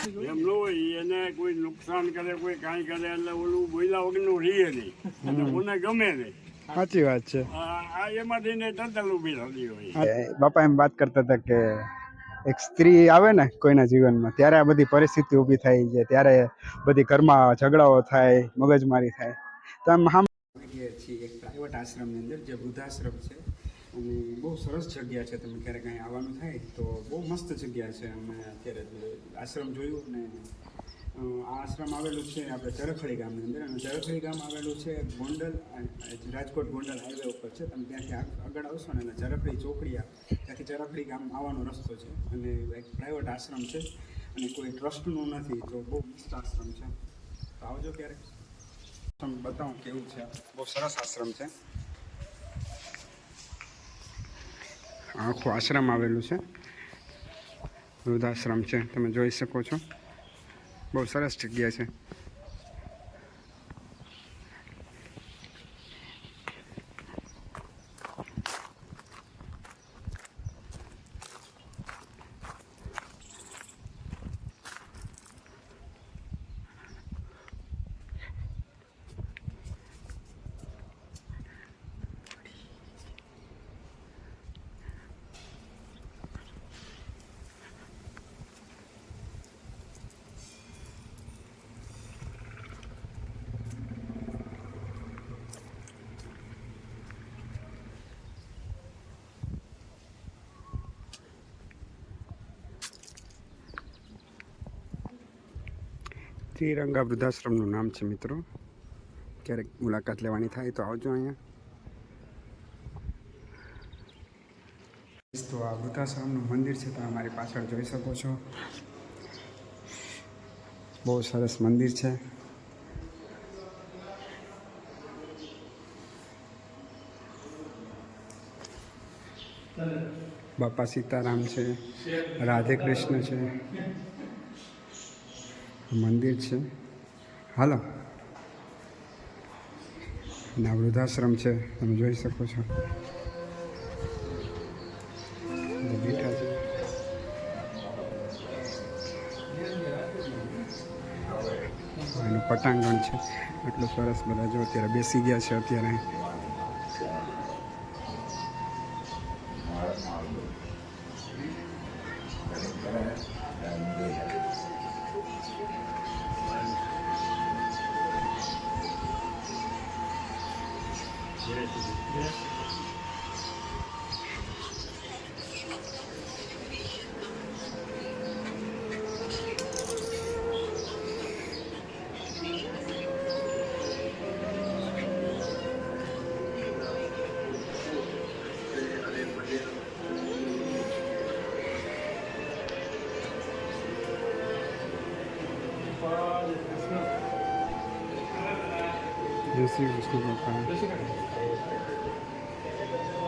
એમ હોય એને કોઈ નુકસાન કરે કોઈ કાંઈ કરે એટલે ઓલું બોલ્યા વગરનું રીએ નહીં. અને મને ગમે નહીં. સાચી વાત છે. આ એમાંથી ને ટટલ ઊભી થતી હોય. બાપા એમ વાત કરતા હતા કે એક સ્ત્રી આવે ને કોઈના જીવનમાં ત્યારે આ બધી પરિસ્થિતિ ઊભી થાય છે. ત્યારે બધી ઘરમાં ઝઘડાઓ થાય મગજમારી થાય. તો આમ છીએ એક પ્રાઇવેટ આશ્રમની અંદર જે વૃદ્ધાશ્રમ છે. અને બહુ સરસ જગ્યા છે. તમે ક્યારેક અહીં આવવાનું થાય તો બહુ મસ્ત જગ્યા છે. અમે અત્યારે આશ્રમ જોયું અને આ આશ્રમ આવેલું છે આપણે ચરખડી ગામની અંદર. અને ચરખડી ગામ આવેલું છે ગોંડલ રાજકોટ ગોંડલ હાઈવે ઉપર છે. તમે ત્યાંથી આગળ આવશો ને એટલે ચરખડી ચોકડીયા ત્યાંથી ચરખડી ગામ આવવાનો રસ્તો છે. અને એક પ્રાઇવેટ આશ્રમ છે. અને કોઈ ટ્રસ્ટનું નથી તો બહુ મસ્ત આશ્રમ છે. તો આવજો ક્યારેક. બતાવું કેવું છે. બહુ સરસ આશ્રમ છે. આખું આશ્રમ આવેલું છે. વૃદ્ધાશ્રમ છે. તમે જોઈ શકો છો. બહુ સરસ જગ્યા છે. ત્રિરંગા વૃદ્ધાશ્રમનું નામ છે મિત્રો. ક્યારેક મુલાકાત લેવાની થાય તો આવજો અહીંયા. તો આ વૃદ્ધાશ્રમનું મંદિર છે તમે મારી પાછળ જોઈ શકો છો. બહુ સરસ મંદિર છે. બાપા સીતારામ છે, રાધે કૃષ્ણ છે. મંદિર છે. હાલો. ના, વૃદ્ધાશ્રમ છે. તમે જોઈ શકો છો. બેઠા છે. એનું પટાંગણ છે. એટલું સરસ બધા જો અત્યારે બેસી ગયા છે અત્યારે.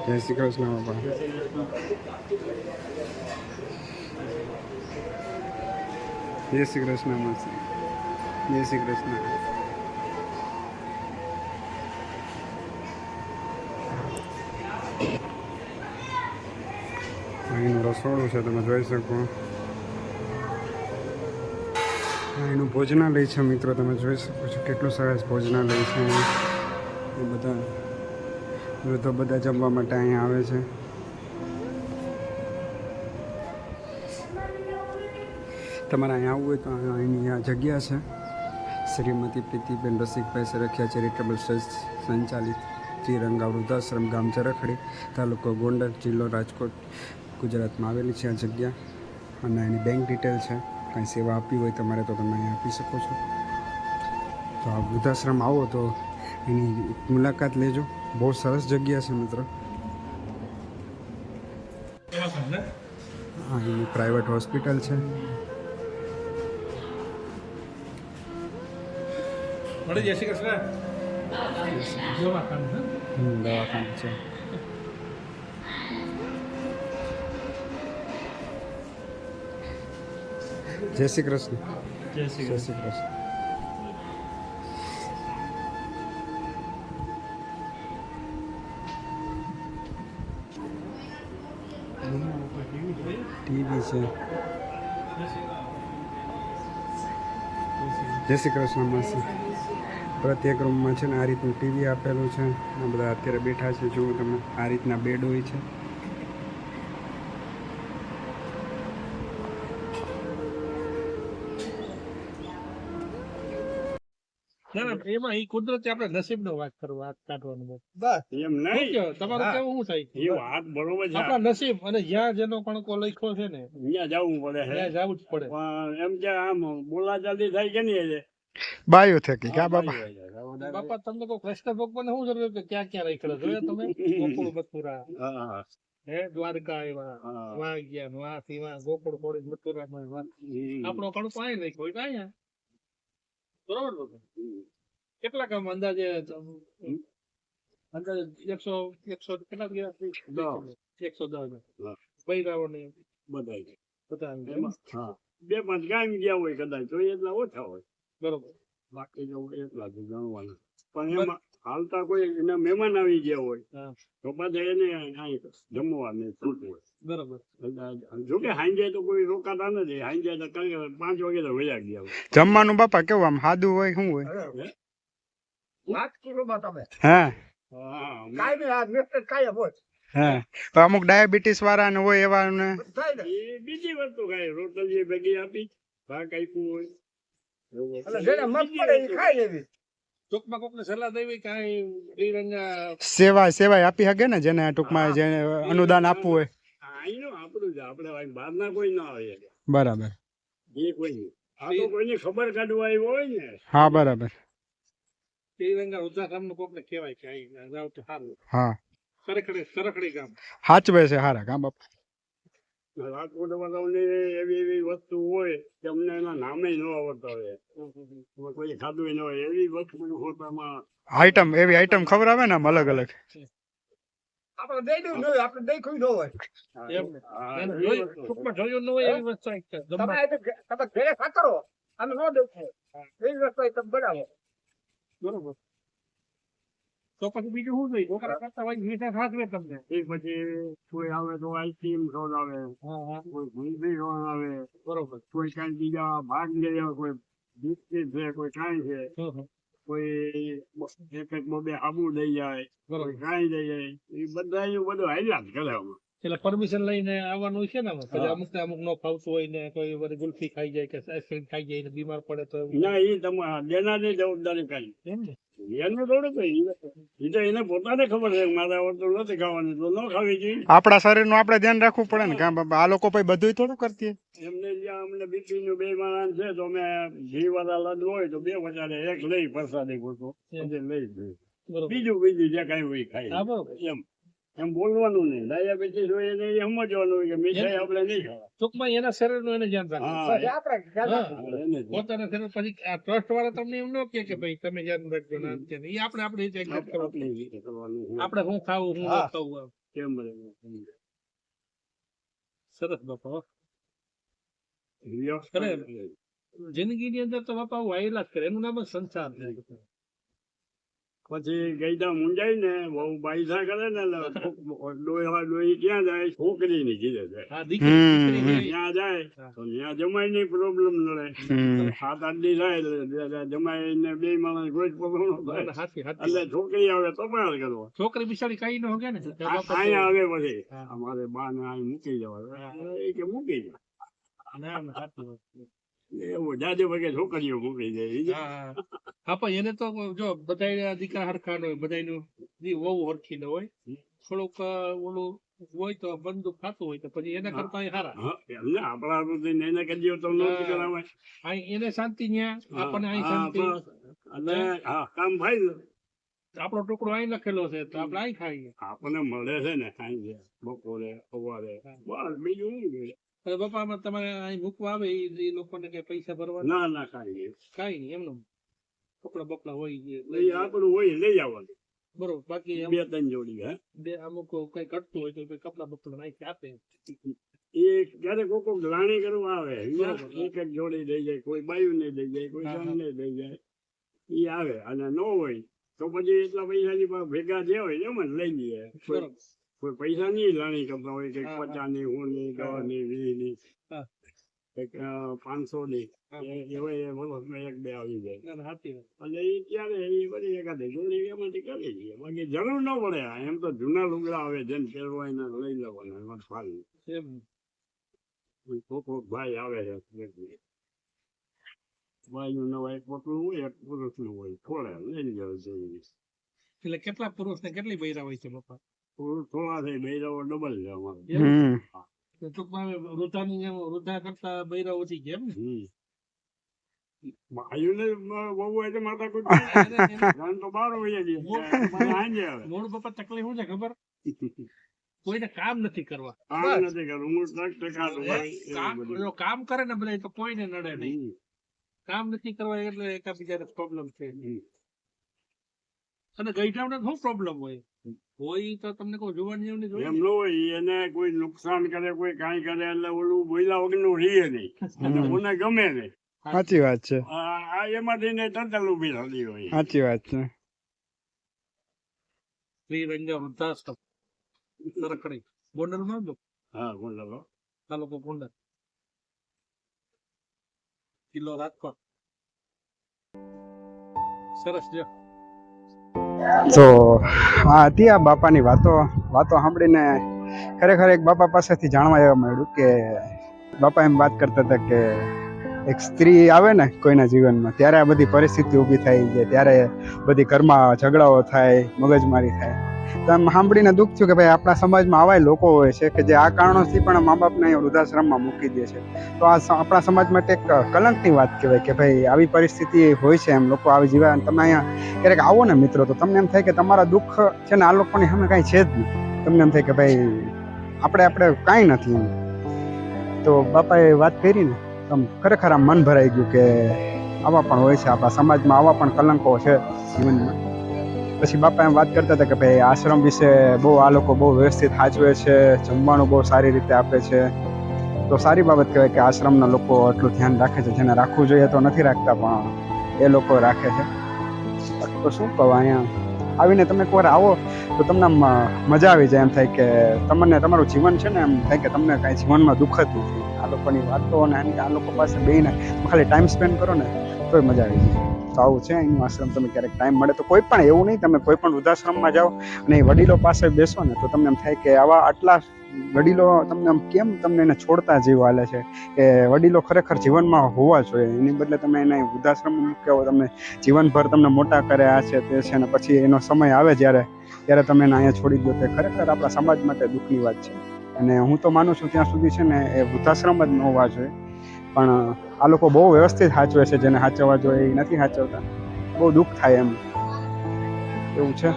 જય શ્રી કૃષ્ણ બાપા જય શ્રી કૃષ્ણ માસી જય શ્રી કૃષ્ણ અહીંનું રસોડું છે તમે જોઈ શકો અહીંનું ભોજનાલય છે મિત્રો તમે જોઈ શકો છો કેટલું સરસ ભોજનાલય છે એ બધા વૃદ્ધો બધા જમવા માટે અહીંયા આવે છે. તમારે અહીંયા આવવું હોય તો અહીંની આ જગ્યા છે. શ્રીમતી પ્રીતિબેન રસિકભાઈ સરખિયા ચેરિટેબલ ટ્રસ્ટ, સંચાલિત ત્રિરંગા વૃદ્ધાશ્રમ ગામ ચરખડી, તાલુકો ગોંડલ, જિલ્લો રાજકોટ, ગુજરાતમાં આવેલી છે આ જગ્યા. અને એની બેંક ડિટેલ છે. કાંઈ સેવા આપવી હોય તમારે તો તમે અહીં આપી શકો છો. તો આ વૃદ્ધાશ્રમ આવો તો એની મુલાકાત લેજો. બહુ સરસ જગ્યા છે મિત્ર. એની પ્રાઇવેટ હોસ્પિટલ છે. જય શ્રી કૃષ્ણ. હા દવાખાનું છે. જય શ્રી કૃષ્ણ. જય શ્રી કૃષ્ણ. છે. જય શ્રી કૃષ્ણ માસી પ્રત્યેક રૂમમાં છે ને આ રીતનું ટીવી આપેલું છે. આ બધા અત્યારે બેઠા છે. જુઓ તમે, આ રીતના બેડ હોય છે. એમાં ઈ કુદરતી આપણે નસીબનો વાત કરો વાત કાઢવાનો બસ. એમ નહીં. તમારું કેવું શું એ થાય વાત બરોબર છે. આપણા નસીબ અને જ્યાં જેનો કણકો લખ્યો છે ને ત્યાં જવું પડે છે ત્યાં જવું જ પડે. એમ કે આમ બોલાચાલી થાય કે નહીં એટલે બાયો થકી કા બાપા? બાપા તમને કોઈ કૃષ્ણ ભગવાન શું જરૂર કે ક્યાં ક્યાં રાખ્યો જોયા તમે? ગોકુળ મથુરા. હા હે. દ્વારકા આવ્યા. વા ગયા વા સીવા ગોકુળ છોડી મથુરા માં આપણો કણકો આય નહીં હોય તો અહીંયા બરોબર ને? કેટલા કામ અંદાજે અંદાજે એકસો એકસો કેટલા ગયા એકસો દસ બધા. એમાં. હા. બે પાંચ ગામ ગયા હોય કદાચ તો એટલા ઓછા હોય. બરોબર. બાકી જો એટલા જ ગણવાના. પણ એમાં હાલતા કોઈ એના મહેમાન આવી ગયા હોય તો પાછા એને અહીં જમવાની છૂટ હોય. બરોબર. જોકે હાંજે તો કોઈ રોકાતા નથી. હાંજે તો પાંચ વાગે તો વયા ગયા હોય. જમવાનું બાપા કેવું આમ સાદું હોય શું હોય? અમુક ડાયાબિટીસ વાળા ને હોય. એવા ને. બીજી વસ્તુ ખાય રોટલી ભેગી આપી ભાગ આપ્યું હોય. ટૂંકમાં કોકને સલાહ દેવી કાંઈ સેવા સેવાય આપી શકે ને જેને ટૂંકમાં જેને અનુદાન આપવું હોય. અહીંનું આપણું જ આપણે બહારના કોઈ ના આવે બરાબર. એ કોઈ. નહીં આ તો કોઈની ખબર કાઢવા આવ્યો હોય ને. હા બરાબર. શ્રીરંગા વૃદ્ધાશ્રમનું કોકને કહેવાય કે અહીં જાવ તો સારું હા. સરખડી સરખડી ગામ. હાચવે છે હારા ગામ બાપા. રાજકોટમાં તમને એવી એવી વસ્તુ હોય કે અમને એના નામે ન આવડતા હોય. કોઈ ખાધું ન હોય. એવી વસ્તુ હોતામાં. આઈટમ એવી આઈટમ ખવડાવે ને આમ અલગ અલગ? આપણે દઈ દઉં નહીં આપણે દઈ કોઈ ન હોય. ટૂંકમાં જોયું ન હોય એવી વસ્તુ તમે ઘરે ખાતરો અમે ન દઉં એવી વસ્તુ તમે બનાવો. બરોબર. તો પછી બીજું શું જોઈએ છોકરા કરતા હોય મીઠા ખાસવે તમને? એ પછી કોઈ આવે તો આઈસ્ક્રીમ ખવડાવે આવે કોઈ ગુંદી આવે બરોબર. કોઈ કાંઈ બીજા ભાગ લઈ આવે કોઈ બિસ્કીટ છે કોઈ કાંઈ છે. કોઈ એક એક બબે આબુ લઈ જાય કોઈ કાંઈ લઈ જાય એ બધા બધું હાલ્યા જ કરે. એટલે પરમિશન લઈને આવવાનું છે ને પછી અમુક ને અમુક નો ફાવતું હોય ને કોઈ વળી ગુલ્ફી ખાઈ જાય કે આઈસ્ક્રીમ ખાઈ જાય ને બીમાર પડે તો ના એ તમારા દેનારની જવાબદારી કાંઈ એને થોડું કઈ એ તો એને પોતાને ખબર છે મારે આવડતું નથી ખાવાનું તો ન ખાવી જોઈએ. આપણા શરીરનું આપણે ધ્યાન રાખવું પડે ને કા આ લોકો પછી બધું થોડું કરતી એમને જ્યાં અમને બીપી નું બે માણસ છે તો અમે ઘી વાળા લાડુ હોય તો બે વધારે એક લઈ પ્રસાદી ગોતો પછી લઈ જઈએ. બીજું બીજું જે કઈ હોય ખાઈ એમ. એમ બોલવાનું નહીં ડાયાબિટીસ હોય એને એ સમજવાનું કે મીઠાઈ આપણે નહીં ખાવા ટૂંકમાં એના શરીરનું એને ધ્યાન રાખવું હા પછી આપણે ખ્યાલ હા. રાખવો. હા, એને જ. પોતાના શરીર પછી આ ટ્રસ્ટ વાળા તમને એમ ન કે કે ભાઈ તમે ધ્યાન રાખજો ના છે આપણે આપણી રીતે. આપણે શું ખાવું શું ખાવું કેમ બને? સરસ બાપા જિંદગી ની જિંદગીની અંદર તો બાપા વાયેલા જ કરે એનું નામ જ સંસાર છે પછી ગઈડા મુંજાઈ ને બહુ બાઈસા કરે ને ડોહા ડોહી ક્યાં જાય? છોકરી ની જાય. છે. ત્યાં જાય તો ત્યાં જમાઈ ની પ્રોબ્લેમ નડે સાત આઠ દી થાય એટલે જમાઈ ને બે માણસ કોઈ પ્રોબ્લેમ. એટલે છોકરી આવે તો પણ કરવો. છોકરી બિચારી કઈ ન હોગે ને અહીંયા આવે પછી. અમારે બા ને અહીં મૂકી જવા એ કે મૂકી જાય ના, ના, સાચી વાત. એવું જાજે વગે છોકરીઓ મૂકી જાય હા, હા. હા પણ એને તો જો બધા દીકરા હરખા ન હોય બધાયનું વહુ હરખી ન હોય. થોડુંક ઓલું હોય તો બંદૂક ખાતું હોય તો પછી એના કરતા હારા. આપણા એને કરી તો. એને શાંતિ ન્યા આપણને અહીં શાંતિ. અને હા? કામ થાય. આપણો ટુકડો અહીં લખેલો છે તો આપણે અહીં ખાઈએ. આપણને મળે છે ને સાંજે બપોરે સવારે. બસ બીજું બાપામાં તમારે અહીં મૂકવા આવે એ લોકોને કઈ પૈસા ભરવા ના ના કાંઈ. કાંઈ નહીં એમનું. કપડા બપડા હોય એ આપણું હોય લઈ આવવાનું. બરોબર બાકી બે ત્રણ જોડી હે. બે અમુક કઈ કટતું હોય તો કપડા બપડા નાખી આપે. એ ક્યારેક કોક લાણી કરવા આવે. એક એક જોડી લઈ જાય કોઈ બાયું ને લઈ જાય કોઈ જણ ને લઈ જાય એ આવે. અને ન હોય તો પછી એટલા પૈસાની પાસે ભેગા જે હોય એમ જ લઈ લઈએ બરોબર. કોઈ પૈસા નહીં લાણી કરતા હોય કે. પચાસની હું ની દસની વીસની પાંચસો ની એવા એ વર્ષમાં એક બે આવી જાય ના, ના. અને એ ત્યારે એ બધી એકાદી જોડી એમાંથી કરી લઈએ બાકી જરૂર ન પડે એમ તો જૂના લુગડા આવે જેમ પહેરવા એને લઈ લેવાના એમાં ફાવી કોક કોક ભાઈ આવે છે ભાઈ નું નવા એક પોતલું હોય એક પુરુષનું હોય થોડા લઈ જોઈએ એટલે કેટલા પુરુષ ને કેટલી બૈરા હોય છે બાપા થોડા થઈ બે ડબલ છે અમારે. ટૂંકમાં વૃદ્ધાની જેમ વૃદ્ધા કરતા બૈરા ઓછી છે એમ ભાઈઓને બહુ હોય તો માતા કોઈ તો બાર હોય જ સાંજે આવે. મૂળ બાપા તકલીફ શું છે ખબર? કોઈને કામ નથી કરવા. કામ નથી કરવું. હું ટક કામ કરે ને બધા તો કોઈને નડે નહીં. કામ નથી કરવા એટલે એકાબીજાને પ્રોબ્લેમ છે. અને ગઈઢામને શું પ્રોબ્લેમ હોય? હોય તો તમને કોઈ જોવાની જેવું નહીં એમ હોય એને કોઈ નુકસાન કરે કોઈ કાંઈ કરે એટલે ઓલું બોલ્યા વગરનું રીએ નહીં. અને મને ગમે નહીં. સાચી વાત છે. આ એમાંથી ને ટંટલ ઊભી થતી હોય. સાચી વાત છે. શ્રી રંજા વૃદ્ધાશ્રમ. સરખડી. ગોંડલમાં જો? હા બોલો તાલુકો ગોંડલ. કિલ્લો રાજકોટ. સરસ જો. તો આ હતી આ બાપાની વાતો વાતો સાંભળીને ખરેખર એક બાપા પાસેથી જાણવા એવા મળ્યું કે બાપા એમ વાત કરતા હતા કે એક સ્ત્રી આવે ને કોઈના જીવનમાં, ત્યારે આ બધી પરિસ્થિતિ ઊભી થાય છે, ત્યારે બધી ઘરમાં ઝઘડાઓ થાય, મગજમારી થાય. તો એમ સાંભળીને દુઃખ થયું કે ભાઈ આપણા સમાજમાં આવા લોકો હોય છે કે જે આ કારણોથી પણ મા બાપને વૃદ્ધાશ્રમમાં મૂકી દે છે. તો આ આપણા સમાજ માટે એક કલંકની વાત કહેવાય કે ભાઈ આવી પરિસ્થિતિ હોય છે એમ લોકો આવી જીવા તમે અહીંયા ક્યારેક આવો ને મિત્રો, તો તમને એમ થાય કે તમારા દુઃખ છે ને આ લોકોની સામે કાંઈ છે જ નહીં. તમને એમ થાય કે ભાઈ આપણે આપણે કાંઈ નથી એમ. તો બાપાએ વાત કરી ને આમ ખરેખર આમ મન ભરાઈ ગયું કે આવા પણ હોય છે, આપણા સમાજમાં આવા પણ કલંકો છે જીવનમાં. પછી બાપા એમ વાત કરતા હતા કે ભાઈ આશ્રમ વિશે બહુ આ લોકો બહુ વ્યવસ્થિત સાચવે છે, જમવાનું બહુ સારી રીતે આપે છે. તો સારી બાબત કહેવાય કે આશ્રમના લોકો આટલું ધ્યાન રાખે છે, જેને રાખવું જોઈએ તો નથી રાખતા, પણ એ લોકો રાખે છે. તો શું કહું અહીંયા? આવીને તમે એકવાર આવો, તો તમને આમ મજા આવી જાય એમ થાય કે તમને તમારું જીવન છે ને એમ થાય કે તમને કાંઈ જીવનમાં દુઃખ જ નથી. આ લોકોની વાતો અને આ લોકો પાસે બેહીને ખાલી ટાઈમ સ્પેન્ડ કરો ને, તોય મજા આવી જાય. તો આવું છે અહીંનું આશ્રમ તમે ક્યારેક ટાઈમ મળે તો કોઈ પણ એવું નહીં, તમે કોઈ પણ વૃદ્ધાશ્રમમાં જાઓ અને એ વડીલો પાસે બેસો ને, તો તમને એમ થાય કે આવા આટલા વડીલો તમને આમ કેમ તમને એને છોડતા જીવ હાલે છે? કે વડીલો ખરેખર જીવનમાં હોવા જોઈએ, એની બદલે તમે એને વૃદ્ધાશ્રમ મૂક્યો તમે જીવનભર તમને મોટા કરે આ છે, તે છે ને, પછી એનો સમય આવે જ્યારે, ત્યારે તમે એને અહીંયા છોડી દો તે ખરેખર આપણા સમાજ માટે દુઃખની વાત છે. અને હું તો માનું છું, ત્યાં સુધી છે ને, એ વૃદ્ધાશ્રમ જ ન હોવા જોઈએ. પણ આ લોકો બહુ વ્યવસ્થિત સાચવે છે, જેને સાચવવા જોઈએ એ નથી સાચવતા બહુ દુઃખ થાય એમ. એવું છે?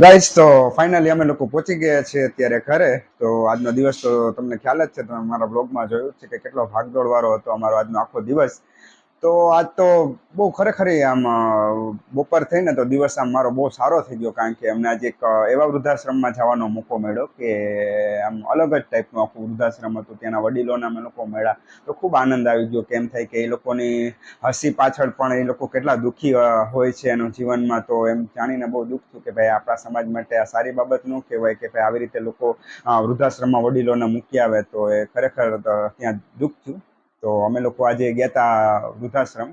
ગાઈસ તો ફાઇનલી અમે લોકો પહોંચી ગયા છીએ અત્યારે ઘરે. તો આજનો દિવસ તો તમને ખ્યાલ જ છે તમે મારા બ્લોગમાં જોયું છે કે કેટલો ભાગદોડ વાળો હતો અમારો આજનો આખો દિવસ. તો આજ તો બહુ ખરેખર આમ બપોર થઈને તો દિવસ આમ મારો બહુ સારો થઈ ગયો, કારણ કે અમને આજે એક એવા વૃદ્ધાશ્રમમાં જવાનો મોકો મળ્યો કે આમ અલગ જ ટાઈપનું આખું વૃદ્ધાશ્રમ હતું. ત્યાંના વડીલોને અમે લોકો મળ્યા તો ખૂબ આનંદ આવી ગયો કેમ થાય કે એ લોકોની હસી પાછળ પણ એ લોકો કેટલા દુઃખી હોય છે એનું જીવનમાં. તો એમ જાણીને બહુ દુઃખ થયું કે ભાઈ આપણા સમાજ માટે આ સારી બાબત ન કહેવાય કે ભાઈ આવી રીતે લોકો વૃદ્ધાશ્રમમાં વડીલોને મૂકી આવે તો એ ખરેખર ત્યાં દુઃખ થયું. તો અમે લોકો આજે ગયા હતા વૃદ્ધાશ્રમ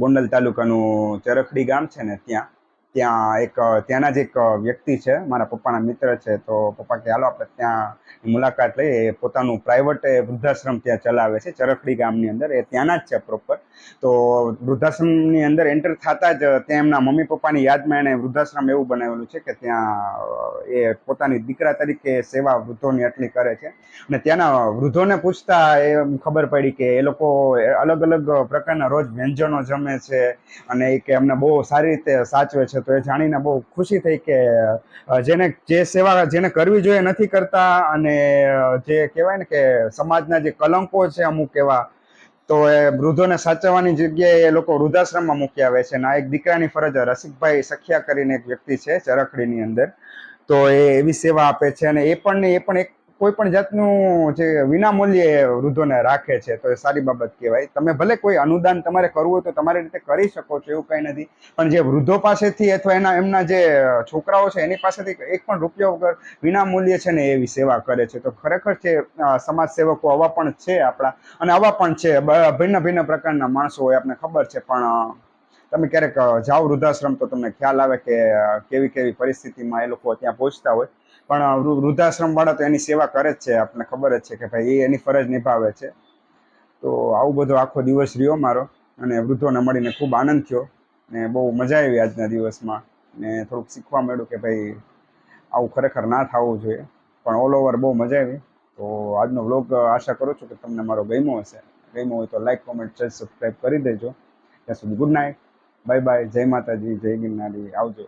ગોંડલ તાલુકાનું ચરખડી ગામ છે ને ત્યાં. ત્યાં એક, ત્યાંના જ એક વ્યક્તિ છે, મારા પપ્પાના મિત્ર છે, તો પપ્પા કે, હાલો, આપણે ત્યાં મુલાકાત લઈએ. એ પોતાનું પ્રાઇવેટ વૃદ્ધાશ્રમ ત્યાં ચલાવે છે, ચરખડી ગામની અંદર. એ ત્યાંના જ છે પ્રોપર તો વૃદ્ધાશ્રમની અંદર એન્ટર થતા જ ત્યાં એમના મમ્મી પપ્પાની યાદમાં એણે વૃદ્ધાશ્રમ એવું બનાવેલું છે કે ત્યાં, એ પોતાની દીકરા તરીકે સેવા વૃદ્ધોની આટલી કરે છે. અને ત્યાંના વૃદ્ધોને પૂછતા એ ખબર પડી કે એ લોકો અલગ અલગ પ્રકારના રોજ વ્યંજનો જમે છે અને એ કે અમને બહુ સારી રીતે સાચવે છે. તો એ જાણીને બહુ ખુશી થઈ કે જેને જે સેવા, જેને કરવી જોઈએ નથી કરતા અને જે કહેવાય ને કે સમાજના જે કલંકો છે અમુક એવા, તો એ વૃદ્ધોને સાચવવાની જગ્યાએ એ લોકો વૃદ્ધાશ્રમમાં મૂકી આવે છે. અને આ એક દીકરાની ફરજ રસિકભાઈ સખિયા કરીને એક વ્યક્તિ છે ચરખડીની અંદર. તો એ એવી સેવા આપે છે અને એ પણ એ પણ એક કોઈ પણ જાતનું જે વિનામૂલ્યે વૃદ્ધોને રાખે છે, તો એ સારી બાબત કહેવાય. તમે ભલે કોઈ અનુદાન તમારે કરવું હોય તો તમારી રીતે કરી શકો છો, એવું કંઈ નથી. પણ જે વૃદ્ધો પાસેથી અથવા એના, એમના જે છોકરાઓ છે, એની પાસેથી એક પણ રૂપિયા વગર વિનામૂલ્ય છે ને એવી સેવા કરે છે. તો ખરેખર છે સમાજ સેવકો આવા પણ છે આપણા. અને આવા પણ છે ભિન્ન ભિન્ન પ્રકારના માણસો હોય આપણને ખબર છે. પણ તમે ક્યારેક જાઓ વૃદ્ધાશ્રમ તો તમને ખ્યાલ આવે કે કેવી કેવી પરિસ્થિતિમાં એ લોકો ત્યાં પહોંચતા હોય. પણ વૃદ્ધાશ્રમવાળા વૃદ્ધાશ્રમ વાળા તો એની સેવા કરે જ છે આપણને ખબર જ છે કે ભાઈ એ એની ફરજ નિભાવે છે. તો આવું બધો આખો દિવસ રહ્યો મારો અને વૃદ્ધોને મળીને ખૂબ આનંદ થયો ને બહુ મજા આવી આજના દિવસમાં ને થોડુંક શીખવા મળ્યું કે ભાઈ આવું ખરેખર ના થવું જોઈએ. પણ ઓલ ઓવર બહુ મજા આવી. તો આજનો વ્લોગ આશા કરું છું કે તમને મારો ગમ્યો હશે. ગમ્યો હોય તો લાઈક કોમેન્ટ શેર સબસ્ક્રાઈબ કરી દેજો. ત્યાં સુધી ગુડ નાઇટ બાય બાય જય માતાજી. જય ગિરનારી. આવજો.